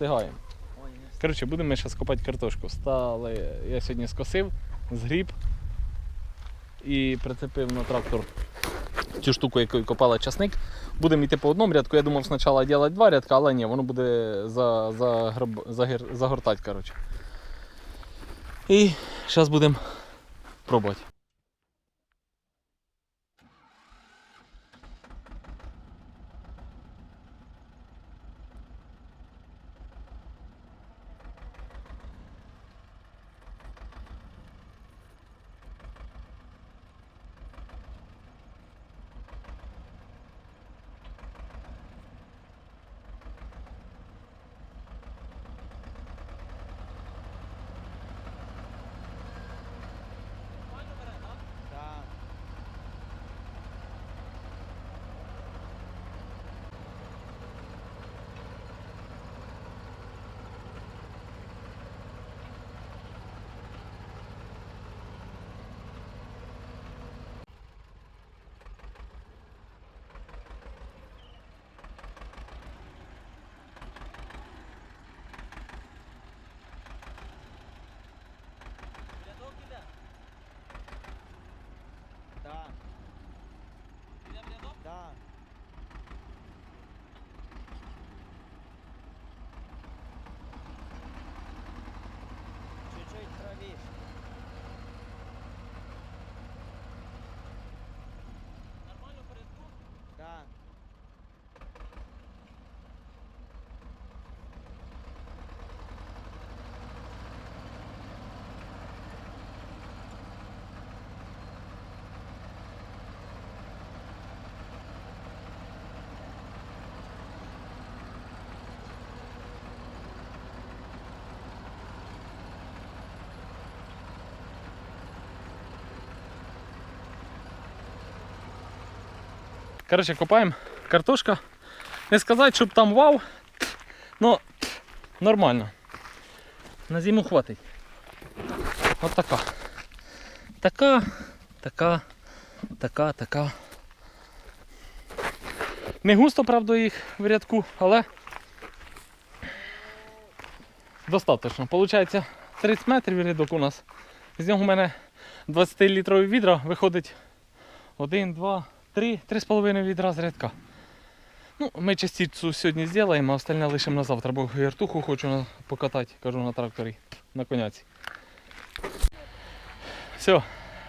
встигаємо. Коротше, будемо ми зараз копати картошку. Стали, я сьогодні скосив, згріб і прицепив на трактор цю штуку, якою копала часник. Будемо йти по одному рядку. Я думав спочатку робити два рядка, але ні, воно буде за, за, загір, загортати. Коротше. І зараз будемо пробувати. Коротше, копаємо картошка. Не сказати, щоб там вау. Ну, нормально. На зиму хватить. От така. Така, така, така, така. Не густо, правда, їх в рядку, але достатньо. Получається 30 метрів рядок у нас. З нього у мене 20-літрові відра виходить 1, 2, 3, 3,5 відра з. Ну, ми частицю сьогодні зробимо, а остальне лишимо на завтра, бо гіртуху хочу покатати, кажу на тракторі, на коняці. Все,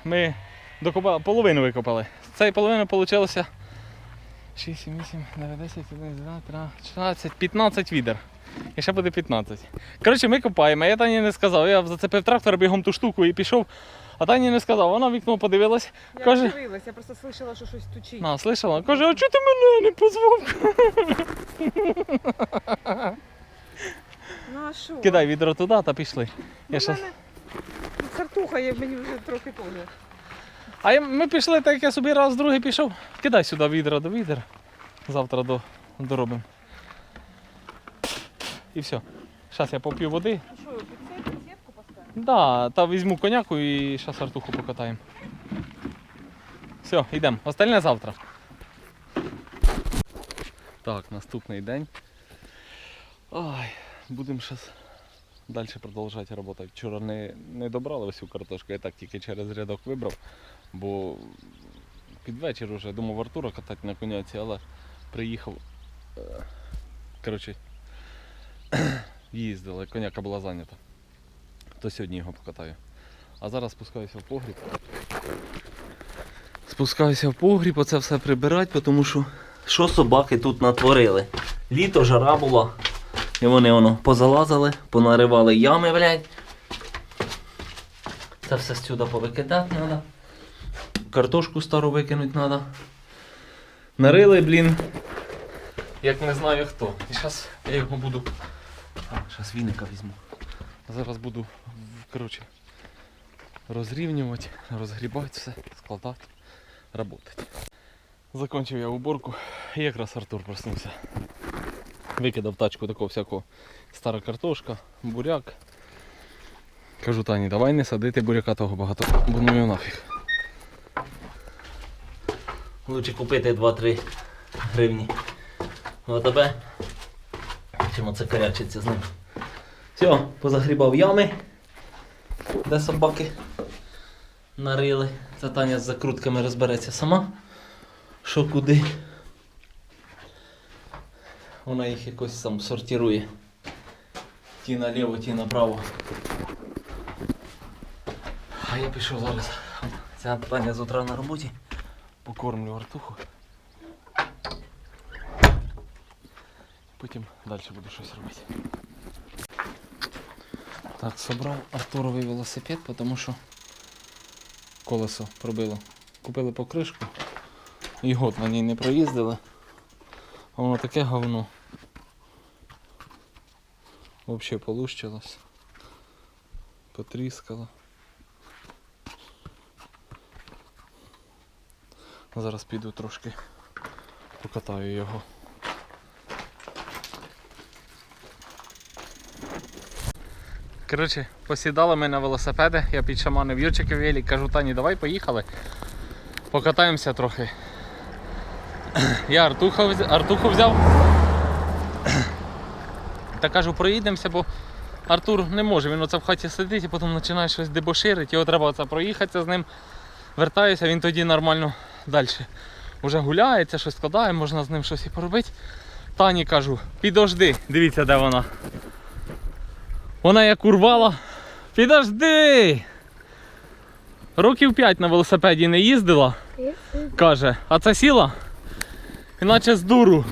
ми докопали, половину викопали. З цієї половини вийшло 6, 7, 8, 9, 10, 11, 12, 13, 14, 15 відер. І ще буде 15. Коротше, ми копаємо. Я Тані не сказав. Я зацепив трактор, бігом ту штуку і пішов. А Тані не сказав. Вона в вікно подивилась. Я Каже- не дивилась, я просто слышала, що щось стучить. На, слышала? Каже, а чого ти мене не позвав? Ну а що? Кидай відро туди та пішли. Ну, Я щас... мене Сартуха є мені вже трохи теж. А ми пішли, так як я собі раз другий пішов. Кидай сюди відра до відер. Завтра до, доробимо. І все. Зараз я поп'ю води. Що, під сітку поставити? Да, та візьму коняку і зараз артуху покатаємо. Все, йдемо. Остальне завтра. Так, наступний день. Ой, будемо зараз далі продовжувати роботу. Вчора не, не добрали всю картошку, я так тільки через рядок вибрав, бо під вечір вже думав Артура катати на коняці, але приїхав. е, Коротше, їздили, коняка була зайнята то сьогодні його покатаю. А зараз спускаюся в погріб. Спускаюся в погріб, оце все прибирати, тому що що собаки тут натворили? Літо жара була. І вони воно позалазили, понаривали ями, блядь. Це все сюди повикидати треба. Картошку стару викинути треба. Нарили, блін. Як не знаю хто. І зараз я його буду. Зараз віника візьму. Зараз буду коротше, розрівнювати, розгрібати все, складати, працювати. Закончив я уборку і якраз Артур проснувся. Викидав тачку такого всякого стара картошка, буряк. Кажу Тані, давай не садити буряка того багато, бо ну його нафіг. Лучше купити 2-3 гривні. А тебе чим оце корячиться з ним. Все, позагрібав ями, де собаки нарили. Це Таня з закрутками розбереться сама. Що куди. Вона їх якось сам сортирує. Ті наліво, ті направо. А я пішов зараз. Ця Таня з утра на роботі. Покормлю артуху. Потім далі буду щось робити. Так, собрав Артуровий велосипед, тому що колесо пробило. Купили покришку і год на ній не проїздили. А воно таке говно. Взагалі полущилось. Потріскало. Зараз піду трошки покатаю його. Коротше, посідали ми на велосипеди, я підшаманив Юрчики велик, кажу, Тані, давай поїхали. Покатаємося трохи. Я Артуху, Артуху взяв. Та кажу, проїдемося, бо Артур не може, він оце в хаті сидить і потім починає щось дебоширити, його треба оце проїхатися з ним. Вертаюся, він тоді нормально далі. Уже гуляється, щось складає, можна з ним щось і поробити. Тані кажу, підожди, дивіться, де вона. Вона як урвала. Підожди! Років 5 на велосипеді не їздила. Каже, а це сіла? Іначе з дуру.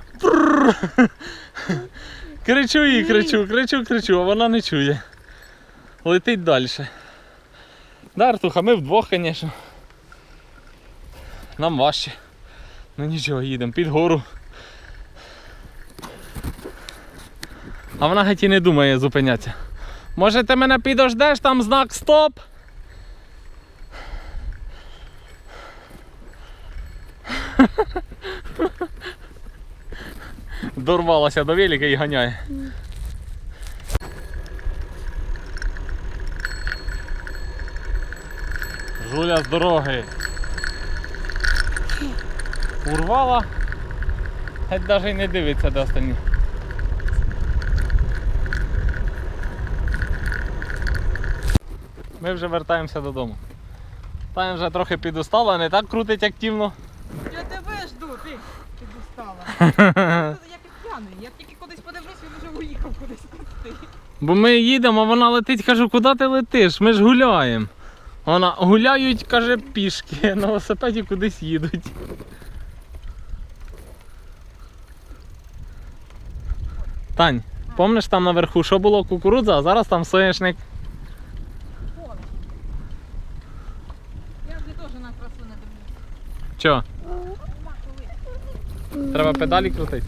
Кричу їй, кричу, кричу, кричу, а вона не чує. Летить далі. Да, Артуха, ми вдвох, звісно. Нам важче. Ну нічого, їдемо під гору. А вона геть і не думає зупинятися. Може ти мене підождеш, там знак стоп? Дорвалася до велика і ганяє. Жуля з дороги. Урвала. Геть навіть не дивиться до останніх. Ми вже вертаємося додому. Таня вже трохи підустала, не так крутить активно. Я тебе жду, ти підустала. Я як п'яний. Я тільки кудись подивлюсь, він вже уїхав кудись. Ти. Бо ми їдемо, а вона летить, кажу, куди ти летиш? Ми ж гуляємо. Вона гуляють, каже, пішки, на велосипеді кудись їдуть. Тань, помниш там наверху, що було кукурудза, а зараз там соняшник. Поле. Я вже теж на красу не дивлюсь. Чо? Треба педалі крутити.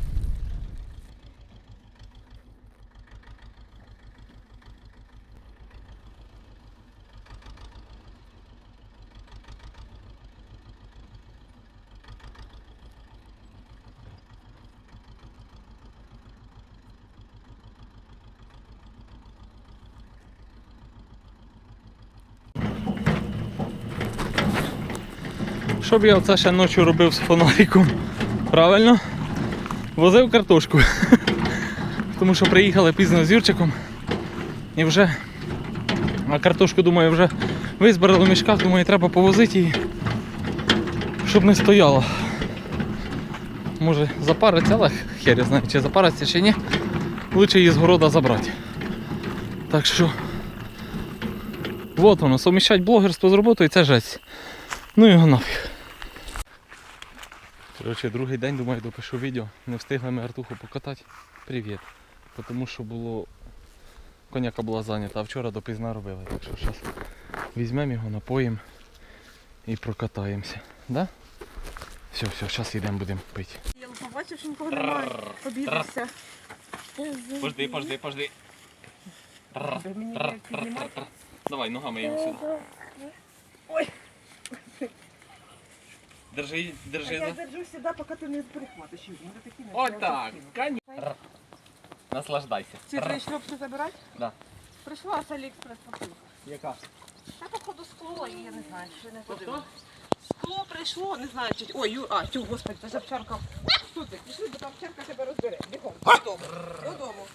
Що б я оце ще ночі робив з фонариком? Правильно? Возив картошку. Тому що приїхали пізно з Юрчиком. І вже. А картошку, думаю, вже визбирали в мішках, думаю, треба повозити її. Щоб не стояла. Може запариться, але хер я знаю, чи запариться, чи ні. Лучше її з города забрати. Так що. Вот воно, совміщать блогерство з роботою це жесть. Ну його нафіг. Коротше, другий день, думаю, допишу відео. Не встигли ми Артуху покатати. Привіт. Тому що було. Коняка була зайнята, а вчора допізна робили. Так що зараз візьмемо його, напоїмо і прокатаємося. Да? Все, все, зараз йдемо будемо пити. Я побачив, що нікого немає. Обідався. Пожди, пожди, пожди. Мені як піднімати. Давай, ногами його сюди. Ой. Держи, держи. Я держу сюди, поки ти не прихватиш. Юрій. Вони такі не Отак. Коня. Наслаждайся. Ці три шльопки забирати? Да. Прийшла з Аліекспрес посилка. Яка? Та походу скло, і я не знаю, що не подивилася. Скло прийшло, не знаю, чи... Ой, а, тю, господи, це ж овчарка. Пішли, бо там овчарка тебе розбере. Бігом, додому.